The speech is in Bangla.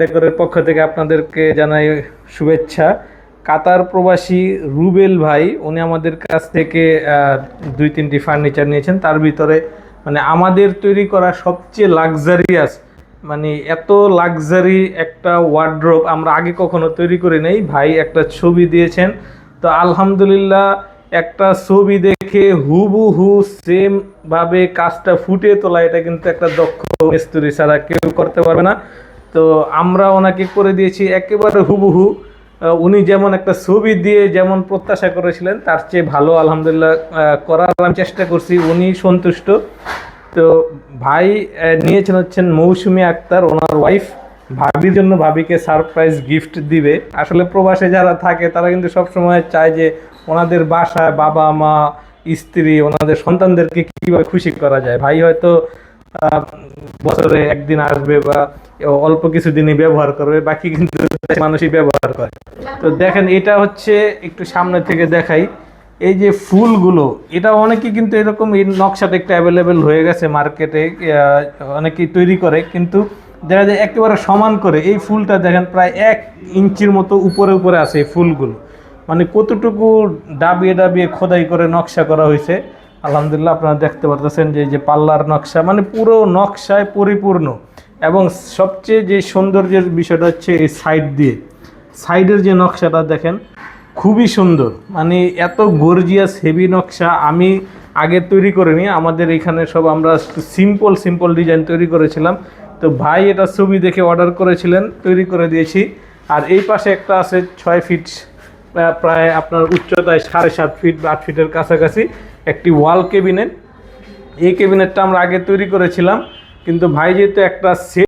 ডেকোরের পক্ষ থেকে আপনাদেরকে জানাই শুভেচ্ছা। কাতার প্রবাসী রুবেল ভাই, উনি আমাদের কাছ থেকে দুই তিনটি ফার্নিচার নিয়েছেন। তার ভিতরে মানে আমাদের তৈরি করা সবচেয়ে লাক্সারিয়াস মানে এত লাক্সারি একটা ওয়ার্ড্রোব আমরা আগে কখনো তৈরি করি নাই। ভাই একটা ছবি দিয়েছেন। তো আলহামদুলিল্লাহ, একটা ছবি দেখে হুবহু সেম ভাবে কাজটা ফুটিয়ে তোলা, এটা কিন্তু একটা দক্ষ মিস্ত্রি ছাড়া কেউ করতে পারবে না। তো আমরা ওনাকে করে দিয়েছি একেবারে হুবহু। উনি যেমন একটা ছবি দিয়ে যেমন প্রত্যাশা করেছিলেন, তার চেয়ে ভালো আলহামদুলিল্লাহ করার আমি চেষ্টা করছি। উনি সন্তুষ্ট। তো ভাই নিয়েছেন হচ্ছেন মৌসুমী আক্তার। ওনার ওয়াইফ ভাবির জন্য ভাবিকে সারপ্রাইজ গিফট দিবে। আসলে প্রবাসে যারা থাকে, তারা কিন্তু সবসময় চায় যে ওনাদের বাসায় বাবা, মা, স্ত্রী, ওনাদের সন্তানদেরকে কীভাবে খুশি করা যায়। ভাই হয়তো বছরে একদিন আসবে বা অল্প কিছু দিনই ব্যবহার করবে, বাকি কিন্তু মানুষই ব্যবহার করে। তো দেখেন, এটা হচ্ছে একটু সামনে থেকে দেখাই। এই যে ফুলগুলো, এটা অনেকেই কিন্তু এরকম এই নকশাটা একটু অ্যাভেলেবেল হয়ে গেছে মার্কেটে অনেকেই তৈরি করে, কিন্তু দেখা যায় একেবারে সমান করে, এই ফুলটা দেখেন প্রায় এক ইঞ্চির মতো উপরে উপরে আছে এই ফুলগুলো। মানে কতটুকু ডাবিয়ে ডাবিয়ে খোদাই করে নকশা করা হয়েছে, আলহামদুলিল্লাহ আপনারা দেখতে পারতেছেন যে যে পাল্লার নকশা মানে পুরো নকশায় পরিপূর্ণ। এবং সবচেয়ে যে সৌন্দর্যের বিষয়টা হচ্ছে এই সাইড দিয়ে। সাইডের যে নকশাটা দেখেন, খুবই সুন্দর। মানে এত গর্জিয়াস হেভি নকশা আমি আগে তৈরি করিনি। আমাদের এখানে সব আমরা সিম্পল সিম্পল ডিজাইন তৈরি করেছিলাম। তো ভাই এটা ছবি দেখে অর্ডার করেছিলেন, তৈরি করে দিয়েছি। আর এই পাশে একটা আছে ছয় ফিট প্রায় আপনার উচ্চতায় সাড়ে সাত ফিট বা আট ফিটের কাছাকাছি একটি ওয়াল কেবিনেট এই ক্যাবিনেটটা আমরা আগে তৈরি করেছিলাম। কিন্তু ভাই যেহেতু একটা সেট